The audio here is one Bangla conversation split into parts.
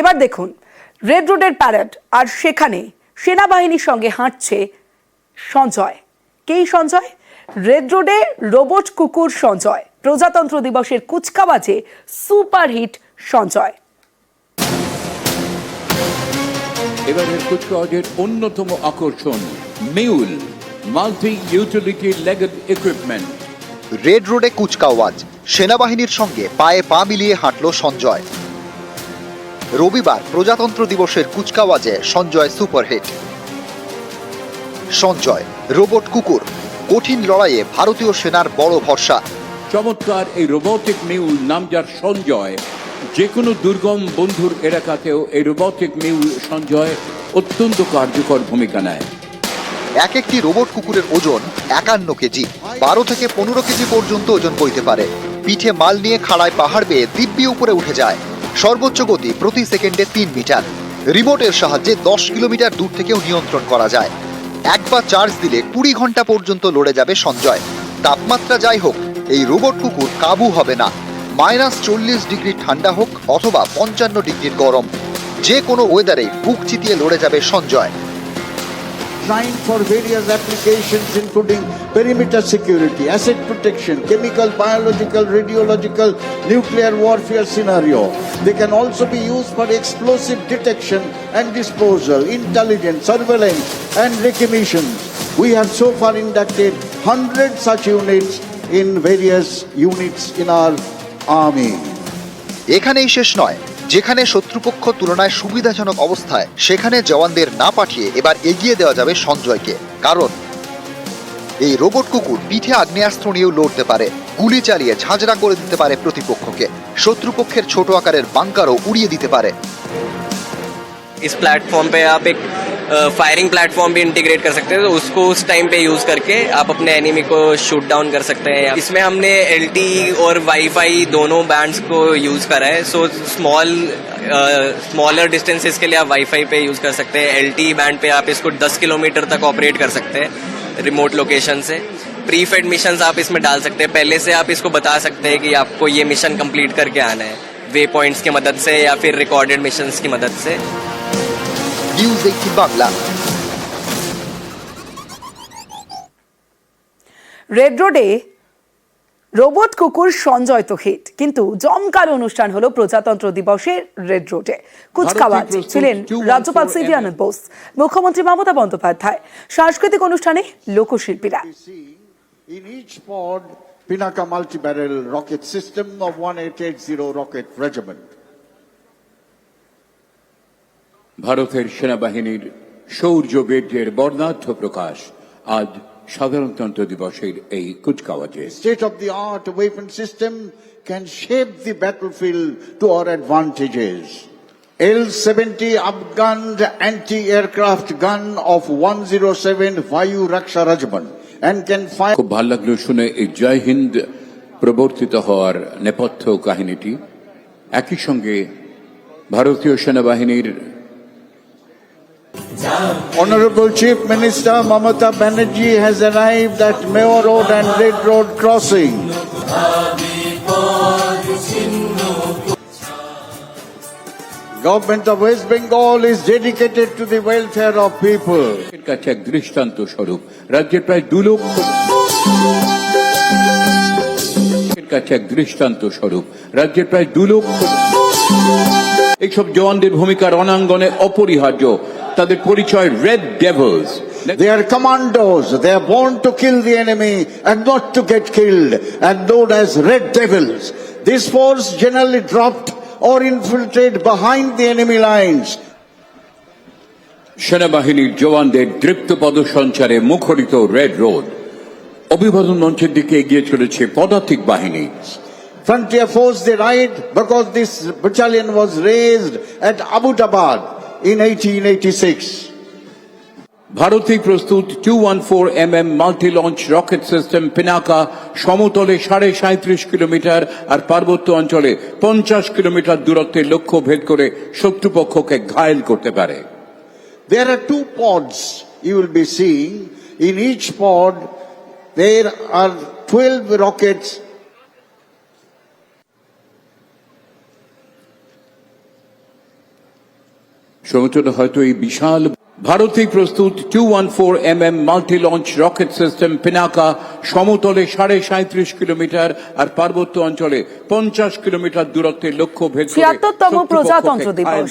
এবার দেখুন রেড রোডের প্যারেড আর সেখানে সেনাবাহিনীর সঙ্গে হাঁটছে সঞ্জয়। কেই সঞ্জয়? রেড রোডে রোবট কুকুর সঞ্জয়। প্রজাতন্ত্র দিবসের কুচকাওয়াজে সুপারহিট সঞ্জয়। এবারের কুচকাওয়াজের অন্যতম আকর্ষণ MULE multi utility legged equipment red রোডে কুচকাওয়াজ সেনাবাহিনীর সঙ্গে পায়ে পা মিলিয়ে হাঁটল সঞ্জয়। রবিবার প্রজাতন্ত্র দিবসের কুচকাওয়াজে সঞ্জয় সুপারহিট। সঞ্জয় রোবট কুকুর কঠিন লড়াইয়ে ভারতীয় সেনার বড় ভরসা। চমৎকার এই রোবটিক মিউল নাম যার সঞ্জয়। যে কোনো দুর্গম বন্ধুর এলাকাতেও এই রোবটিক মিউল সঞ্জয় অত্যন্ত কার্যকর ভূমিকা নেয়। এক একটি রোবট কুকুরের ওজন একান্ন কেজি। বারো থেকে পনেরো কেজি পর্যন্ত ওজন বইতে পারে। পিঠে মাল নিয়ে খাড়ায় পাহাড় বেয়ে দিব্যি উপরে উঠে যায়। সর্বোচ্চ গতি প্রতি সেকেন্ডে তিন মিটার। রিমোটের সাহায্যে দশ কিলোমিটার দূর থেকেও নিয়ন্ত্রণ করা যায়। এক বা চার্জ দিলে কুড়ি ঘণ্টা পর্যন্ত লড়ে যাবে সঞ্জয়। তাপমাত্রা যাই হোক, এই রোবট কুকুর কাবু হবে না। মাইনাস চল্লিশ ডিগ্রি ঠান্ডা হোক অথবা পঞ্চান্ন ডিগ্রির গরম। যে কোনো ওয়েদারে বুক চিতিয়ে লড়ে যাবে Sanjay. designed for various applications including perimeter security, asset protection, chemical, biological, radiological, nuclear warfare scenario. They can also be used for explosive detection and disposal, intelligence, surveillance and recognition. We have so far inducted 100 such units in various units in our army. এখানেই শেষ নয় যেখানে শত্রুপক্ষ তুলনায় সুবিধাজনক অবস্থায় সেখানে জওয়ানদের না পাঠিয়ে এবার এগিয়ে দেওয়া যাবে সঞ্জয়কে কারণ এই রোবট কুকুর পিঠে আগ্নেয়াস্ত্র নিয়েও লড়তে পারে গুলি চালিয়ে ঝাঁঝরা করে দিতে পারে প্রতিপক্ষকে শত্রুপক্ষের ছোট আকারের বাংকারও উড়িয়ে দিতে পারে इस प्लेटफॉर्म पे आप एक फायरिंग प्लेटफॉर्म भी इंटीग्रेट कर सकते हैं तो उसको उस टाइम पे यूज़ करके आप अपने एनिमी को शूट डाउन कर सकते हैं इसमें हमने एल और वाईफाई दोनों बैंड्स को यूज़ करा है सो स्मॉल स्मॉलर डिस्टेंसेस के लिए आप वाईफाई पे यूज़ कर सकते हैं एल बैंड पे आप इसको 10 किलोमीटर तक ऑपरेट कर सकते हैं रिमोट लोकेशन से। प्री फेड मिशन आप इसमें डाल सकते हैं, पहले से आप इसको बता सकते हैं कि आपको ये मिशन कंप्लीट करके आना है वे पॉइंट्स की मदद से या फिर रिकॉर्डेड मिशन की मदद से। নিউজ এইটিন বাংলা রেড রোডে রোবট কুকুর সঞ্জয় তো হিট কিন্তু জমকার অনুষ্ঠান হলো প্রজাতন্ত্র দিবসের রেড রোডে কুচকাওয়াজ ছিলেন 214 রাজ্যপাল সিভি আনন্দ বোস মুখ্যমন্ত্রী মমতা বন্দ্যোপাধ্যায়। সাংস্কৃতিক অনুষ্ঠানে লোকশিল্পীরা। In each pod, Pinaka multi-barrel rocket system of 1880 rocket regiment. ভারতের সেনাবাহিনীর শৌর্য বীর্যের বর্ণাঢ্য প্রকাশ আজ সাধারণতন্ত্র দিবসের এই কুচকাওয়াজে State-of-the-art weapon system can shape the battlefield to our advantages. L-70 upgunned anti-aircraft gun of 107 Vayu Raksha Regiment and can fire খুব ভালো লাগল শুনে এই জয় হিন্দ প্রবর্তিত হওয়ার নেপথ্য কাহিনীটি একই সঙ্গে ভারতীয় সেনাবাহিনীর Honorable Chief Minister Mamata Banerjee has arrived at Mayor Road and Red Road crossing. Government of West Bengal is dedicated to the welfare of people. কাছে এক দৃষ্টান্ত স্বরূপ রাজ্যের প্রায় দু লক্ষ দৃষ্টান্ত স্বরূপ রাজ্যের প্রায় দু লক্ষ এইসব জওয়ানদের ভূমিকার অনাঙ্গনে অপরিহার্য তাদের পরিচয় red devils They are commandos. They are born to kill the enemy and not to get killed and known as red devils. This force generally dropped or infiltrate behind the enemy lines. সেনাবাহিনীর জওয়ানদের দৃপ্ত পদসঞ্চারে মুখরিত রেড রোড অভিবাদন মঞ্চের দিকে এগিয়ে চলেছে পদাতিক বাহিনী Frontier force they ride because this battalion was raised at Abbottabad in 1886. ভারতেই প্রস্তুত two one four M M multi launch rocket system Pinaka সমতলে সাড়ে সাঁত্রিশ কিলোমিটার আর পার্বত্য অঞ্চলে পঞ্চাশ কিলোমিটার দূরত্বে লক্ষ্য ভেদ করে শত্রুপক্ষকে ঘায়েল করতে পারে There are two pods you will be seeing. In each pod, there are 12 rockets সমতুল্য হয়তো এই বিশাল ভারতেই প্রস্তুত two one four M M multi launch rocket system Pinaka সমতলে সাড়ে সাঁত্রিশ কিলোমিটার আর পার্বত্য অঞ্চলে পঞ্চাশ কিলোমিটার দূরত্বের লক্ষ্য ভেদ ছিয়াত্তরতম প্রজাতন্ত্র দিবস।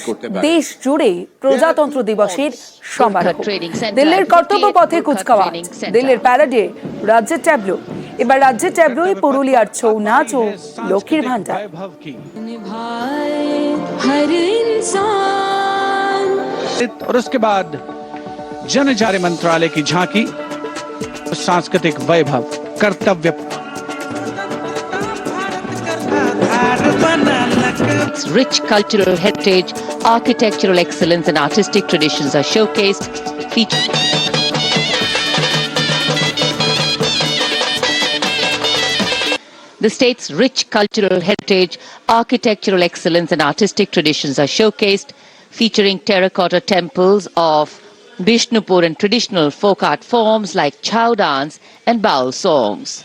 দেশ জুড়ে প্রজাতন্ত্র দিবসের সমারোহ দিল্লির কর্তব্য পথে 58 কুচকাওয়াজ। Training দিল্লির প্যারেডে রাজ্যের ট্যাবলো এবার রাজ্যের ট্যাবলোয় পুরুলিয়ার ছৌ নাচ ও লক্ষ্মীর ভান্ডার और उसके बाद जनजाति मंत्रालय की झांकी सांस्कृतिक वैभव कर्तव्य Its rich cultural heritage, architectural excellence, and artistic traditions are. Feat- The state's rich cultural heritage, architectural excellence, and artistic traditions are showcased, featuring terracotta temples of Bishnupur and traditional folk art forms like chow dance and bowl songs.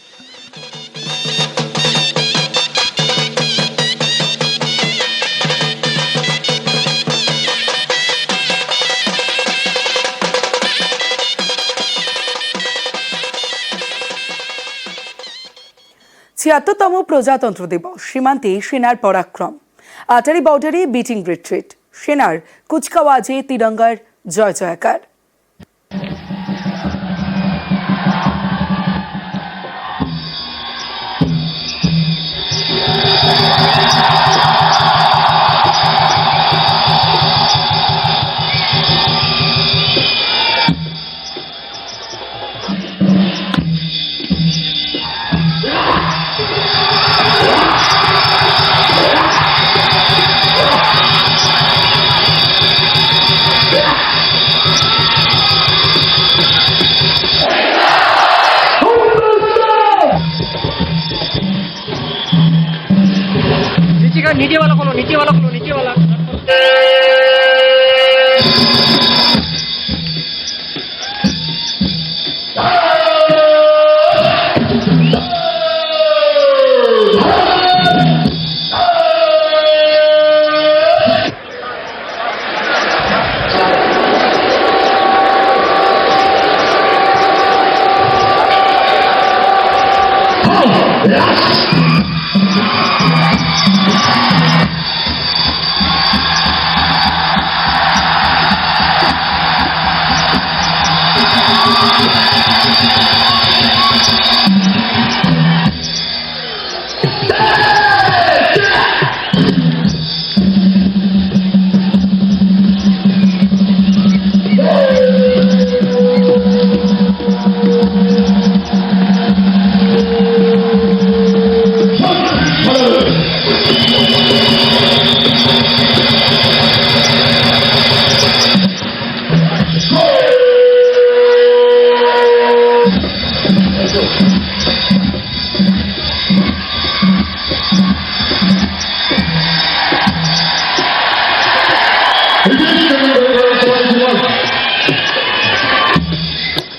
ছিয়াত্তরতম প্রজাতন্ত্র দিবস সীমান্তে সেনার পরাক্রম আটারি বর্ডারে বিটিং রিট্রিট সেনার কুচকাওয়াজে তিরঙ্গার জয় জয়কার Yeah.